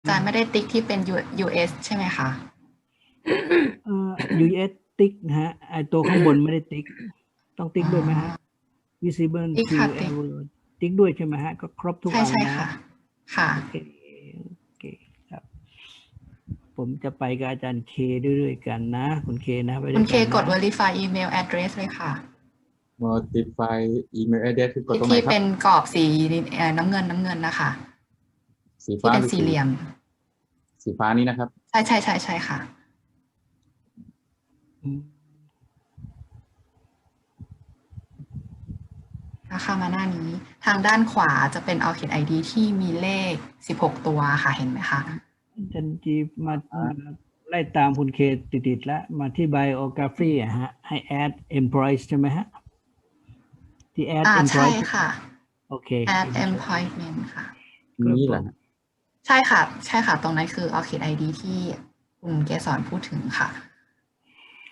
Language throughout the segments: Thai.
อาจารย์ไม่ได้ติ๊กที่เป็น U- US ใช่ไหมคะเอ่อ US ติ๊กนะฮะไอตัวข้างบนไม่ได้ติ๊ก ต้องติ๊กด้วยไหมฮะ visible ติ๊กค่ะติ๊ก QL ติ๊กด้วยใช่ไหมฮะ ก็ครบทุกใช่อันใช่นะค่ะ ค่ะ โอเคโอเคครับ ผมจะไปกับอาจารย์เคด้วยๆกันนะ คุณเคนะไปด้คุวณยเคกันนะกด verify email address เลยค่ะ modify email address คือกดตรงไหนที่ครัเป็บ นกรอบสีเอ่อน้ำเงินน้ำเงินนะคะ สีที่ฟ้าเป็นหรือสี่เหลี่ยม สีฟ้านี้นะครับ ใช่ใช่ใช่ใช่ค่ะอืมถ้าเข้ามาหน้านี้ ทางด้านขวาจะเป็น Orchid ID ที่มีเลข 16 ตัวค่ะเห็นไหมคะอาจารย์จีมามาไล่ตามคุณเคติดๆแล้วมาที่ biography อะฮะ ให้ add employees ใช่ไหมฮะ ที่ add อ่าใช่ employees ค่ะ โอเค add employment ค่ะ นี่แหละฮะ ใช่ค่ะ ใช่ค่ะ ตรงนั้นคือ Orchid ID ที่คุณเกสรพูดถึงค่ะ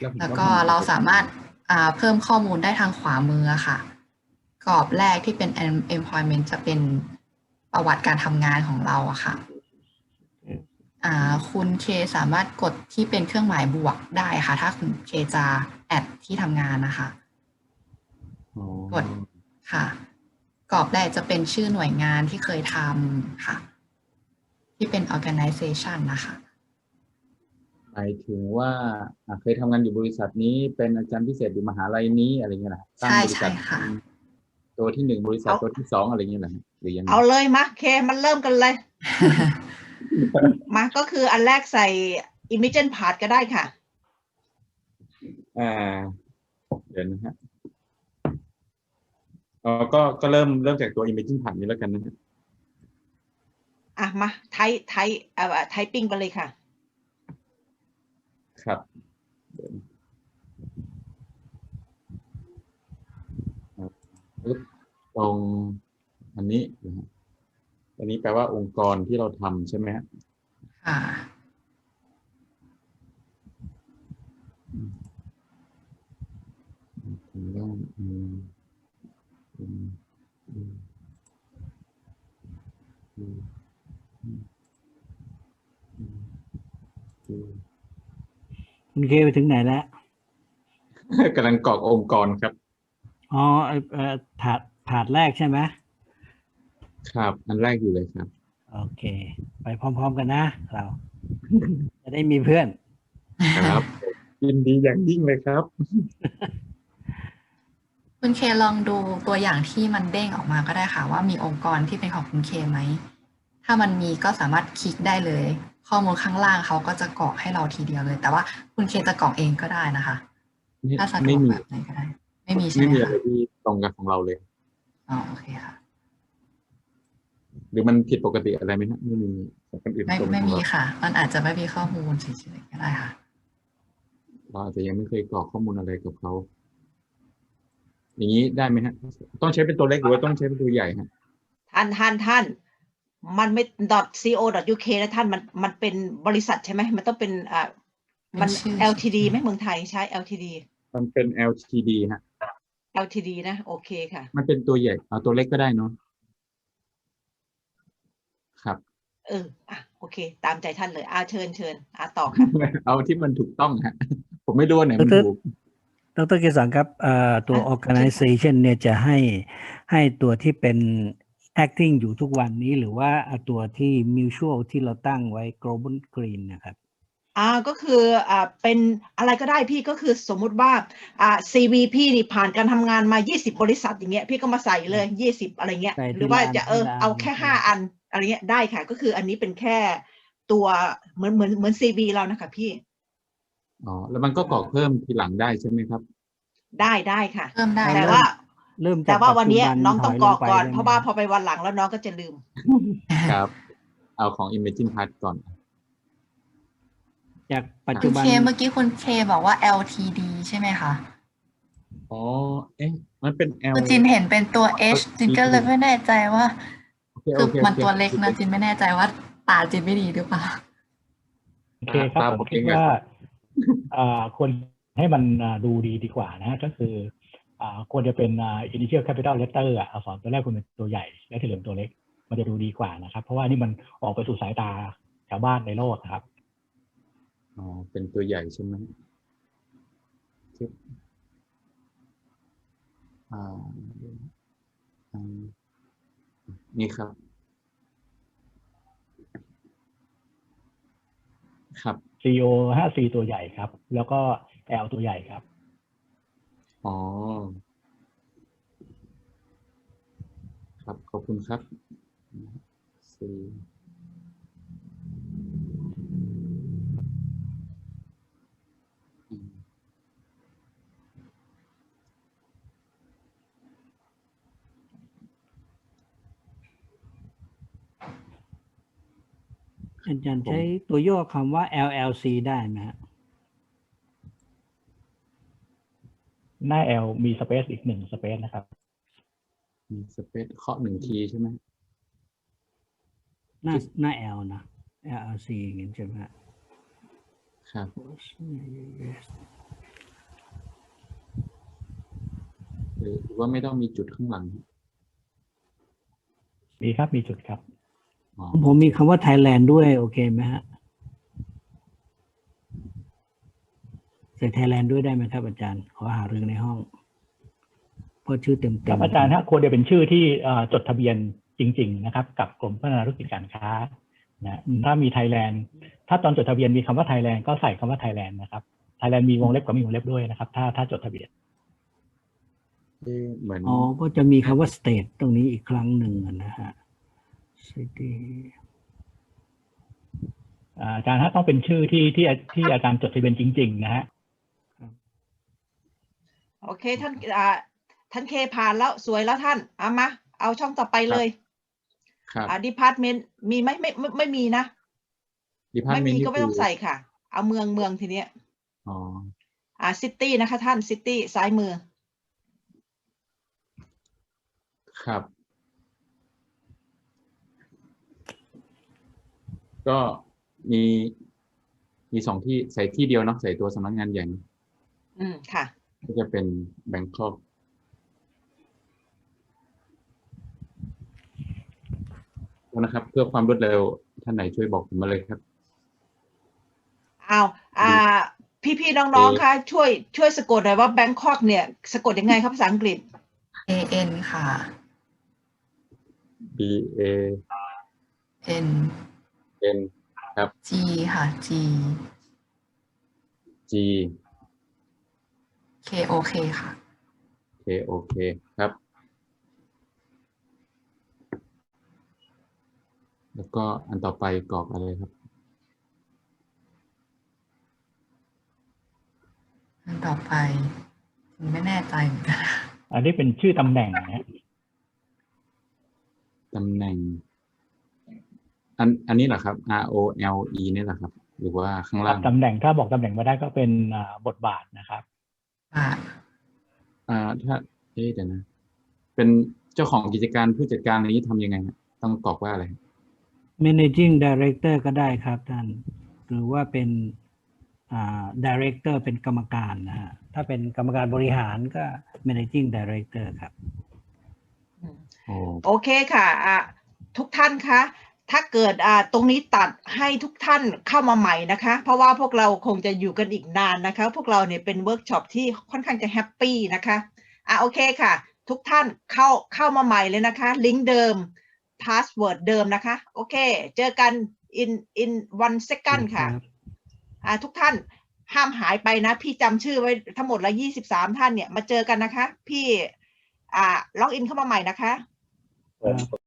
ผมแล้วก็เราสามารถอ่าเพิ่มข้อมูลได้ทางขวามือค่ะ กรอบแรกที่เป็น em- employment จะเป็นประวัติการทำงานของเราอะค่ะอ่าคุณเคสามารถกดที่เป็นเครื่องหมายบวกได้ค่ะ ถ้าคุณเคจะแอดที่ทำงานนะคะอ๋อกดค่ะ กรอบแรกจะเป็นชื่อหน่วยงานที่เคยทำค่ะ ที่เป็น organization นะคะหมายถึงว่าอะเคยทำงานอยู่บริษัทนี้เป็นอาจารย์พิเศษอยู่มหาลัยนี้อะไรเงี้ยนะตั้งใช่บริษัทใช่ค่ะ ตัวที่หนึ่งบริษัทเอาตัวที่สองอะไรเงี้ยนะหรือยังไงเอาเลยมะเคมันเริ่มกันเลย มาก็คืออันแรกใส่ Imagen Part ก็ได้ค่ะ อ่า เดี๋ยวนะฮะอ๋อก็ก็เริ่มเริ่มจากตัว imaging ผ่านนี้แล้วกันนะฮะ อะมาไทไทเอ่อไทปิ้งไปเลยค่ะ ครับเดี๋ยวนะปึ๊บตรงอันนี้นะฮะอันนี้แปลว่าองค์กรที่เราทำใช่ไหมฮะค่ะทางด้านอืมอืมอืมอืมอืมอืมอืม คุณเคไปถึงไหนแล้วกำลังกรอกองค์กรครับ อ๋อไอเอ่อถาดถาดแรกใช่ไหมครับ อันแรกอยู่เลยครับ โอเค ไปพร้อม ๆ กันนะ เรา จะได้มีเพื่อน ครับ ยินดีอย่างยิ่งเลยครับ คุณเคลองดูตัวอย่างที่มันเด้งออกมาก็ได้ค่ะ ว่ามีองค์กรที่เป็นของคุณเคไหม ถ้ามันมีก็สามารถคลิกได้เลย ข้อมูลข้างล่างเขาก็จะกรอกให้เราทีเดียวเลย แต่ว่าคุณเคจะกรอกเองก็ได้นะคะไม่ถ้าสะดไม่วกมีแบบไหนก็ได้ ไม่มีใช่ไม่ไหมมีอะไรคะที่ตรงกับของเราเลยอ๋อโอเคค่ะ หรือมันผิดปกติอะไรไหมฮะไม่มีของคนอื่นไม่ตรงไม่ของมีเราค่ะ มันอาจจะไม่มีข้อมูลเฉยๆก็ได้ค่ะเราอาจจะยังไม่เคยกรอกข้อมูลอะไรกับเขาอย่างนี้ได้ไหมฮะ ต้องใช้เป็นตัวเล็กหรือว่าต้องใช้เป็นตัวใหญ่ฮะท่านท่านท่าน มันไม่ .co .uk นะท่านมันมันเป็นบริษัทใช่ไหมมันต้องเป็นอ่ามันเป็นชื่อ LTD ไหมเมืองไทยใช้ LTD มันเป็น LTD ฮะ LTD นะ โอเคค่ะ มันเป็นตัวใหญ่เอาตัวเล็กก็ได้เนาะครับ เอออะโอเค ตามใจท่านเลยอ่าเชิญเชิญอ่าต่อค่ะ เอาที่มันถูกต้องฮะ ผมไม่รู้ว่าไหนมันดรถูกดรเกษรครับเอ่อตัวอะ organization เนี่ยจะให้ให้ตัวที่เป็น acting อยู่ทุกวันนี้หรือว่าเอาตัวที่ mutual ที่เราตั้งไว้ global green นะครับอ่าก็คืออ่าเป็นอะไรก็ได้พี่ก็คือสมมุติว่าอ่า CV พี่นี่ผ่านการทำงานมา 20 บริษัทอย่างเงี้ยพี่ก็มาใส่เลย 20 อะไรเงี้ยใส่ทีหรือว่าละอันจะเออทีละอันเอาแค่อืมห้าอันอะไรเงี้ยได้ค่ะ ก็คืออันนี้เป็นแค่ตัวเหมือนเหมือนเหมือน CV เรานะคะพี่อ๋อแล้วมันก็กรอกเพิ่มทีหลังได้ใช่ไหมครับ ได้ได้ค่ะเพิ่มได้แต่ค่ะว่า เริ่มจากแต่ว่าวันเนี้ยปัจจุบัน้องต้องถยกรอกลไปก่อนได้ไหมเพราะว่าพอไปวันหลังแล้วน้องก็จะลืม ครับ เอาของ Imagine Part ก่อน จากปัจคุจุณบันเคเมื่อกี้คุณเคบอกว่า LTD ใช่ไหมคะอ๋อ เอ๊ะ มันเป็น L คือจินเห็นเป็นตัว H จินก็เลยไม่แน่ใจว่าโอเคคือโอเคมันโอคตัวเล็กนะจินไม่แน่ใจว่าตาจินไม่ดีหรือเปล่า โอเคครับตามผผมมคิดเองอะว่าอ่าควรให้มันอ่าดูดีดีกว่านะฮะก็คืออ่า ควรจะเป็นอ่า initial capital letter อะอักษรตัวแรกควรเป็นตัวใหญ่ และที่เหลือเป็นตัวเล็ก มันจะดูดีกว่านะครับ เพราะว่านี่มันออกไปสู่สายตาชาวบ้านในโลกครับอ๋อเป็นตัวใหญ่ใช่ไหมทึบอ่าอืมนี่ครับ ครับ CEO 5 C ตัวใหญ่ครับ แล้วก็ L ตัวใหญ่ครับ อ๋อ ครับ ขอบคุณครับสี่อืมอาจารย์ใช้ตัวย่อคำว่า LLC ได้ไหมฮะ หน้า L มี space อีกหนึ่ง space นะครับ มีสเปซเคาะหนึ่งทีใช่ไหมหน้าหน้า L นะ LLC อย่างนี้ใช่ไหมฮะครับ หรือว่าไม่ต้องมีจุดข้างหลัง มีครับมีจุดครับอ๋อผมมีคำว่า Thailand ด้วย โอเคไหมฮะ ใส่ Thailand ด้วยได้ไหมครับ อาจารย์ ขอหาเรื่องในห้องเพราะชื่อเต็มๆครับอาจารย์ฮะควรจะเป็นชื่อที่เอ่อจดทะเบียนจริง ๆ นะครับ กับกรมพัฒนาธุรกิจการค้านะถ้ามีไทยแลนด์ถ้าตอนจดทะเบียนมีคำว่าไทยแลนด์ก็ใส่คำว่าไทยแลนด์นะครับไทยแลนด์มีวงเล็บกับไม่มีวงเล็บด้วยนะครับ ถ้าถ้าจดทะเบียนเอ๊ะเหมือนอ๋อก็จะมีคำว่า state ตรงนี้อีกครั้งหนึ่งอะนะฮะ city อ่าอาจารย์ฮะต้องเป็นชื่อที่ที่ที่อาจารย์จดทะเบียนจริง ๆ นะฮะ โอเคท่านอ่าท่านเคผ่านแล้วสวยแล้วท่านเอามาเอาช่องต่อไปเลยครับอ่าดีพาร์ตเมนต์มีไหมไม่ไม่ไม่มีนะดีพาร์ไม่ตเมนมีต์ก็ไม่ต้องใส่ค่ะ เอาเมืองเมืองทีเนี้ยอ๋ออ่าซิตี้นะคะท่านซิตี้ซ้ายมือ ครับ ก็มีมีสองที่ใส่ที่เดียวเนาะใส่ตัวสำนักงานใหญ่ อืมค่ะ ก็จะเป็นแบงคอกนะครับ เพื่อความรวดเร็ว ท่านไหนช่วยบอกผมมาเลยครับเอาอ่า พี่ๆน้องๆคะช่วยช่วยสะกดหน่อยว่าแบงคอกเนี่ย สะกดยังไงครับภาษาอังกฤษ A N ค่ะ B A N N ครับ G ค่ะ G G K O K ค่ะ K O K ครับ แล้วก็อันต่อไปกรอกอะไรครับ อันต่อไปไม่แน่ใจเหมือนกันอันนี้เป็นชื่อตำแหน่งนะฮะตำแหน่ง อันอันนี้เหรอครับ R O L E นี่เหรอครับ หรือว่าข้างล่างตำแหน่งถ้าบอกตำแหน่งมาได้ก็เป็นอ่าบทบาทนะครับ ค่ะ อ่า ถ้าเอ๊ะเดี๋ยวนะ เป็นเจ้าของกิจการผู้จัดการอะไรนี้ทำยังไงฮะต้องกรอกว่าอะไร managing director ก็ได้ครับท่าน หรือว่าเป็นอ่า director เป็นกรรมการนะฮะถ้าเป็นกรรมการบริหารก็ managing director ครับ โอ้ โอเคค่ะอะ ทุกท่านคะ ถ้าเกิดอ่าตรงนี้ตัดให้ทุกท่านเข้ามาใหม่นะคะ เพราะว่าพวกเราคงจะอยู่กันอีกนานนะคะ พวกเราเนี่ยเป็นเวิร์กช็อปที่ค่อนข้างจะแฮปปี้นะคะอะโอเคค่ะ ทุกท่านเข้าเข้ามาใหม่เลยนะคะ ลิงก์เดิมพาสเวิร์ดเดิมนะคะ โอเค เจอกัน in in one second ค่ะอ่าทุกท่านห้ามหายไปนะ พี่จำชื่อไว้ทั้งหมดละยี่สิบสามท่านเนี่ย มาเจอกันนะคะ พี่ อ่าล็อกอินเข้ามาใหม่นะคะครับ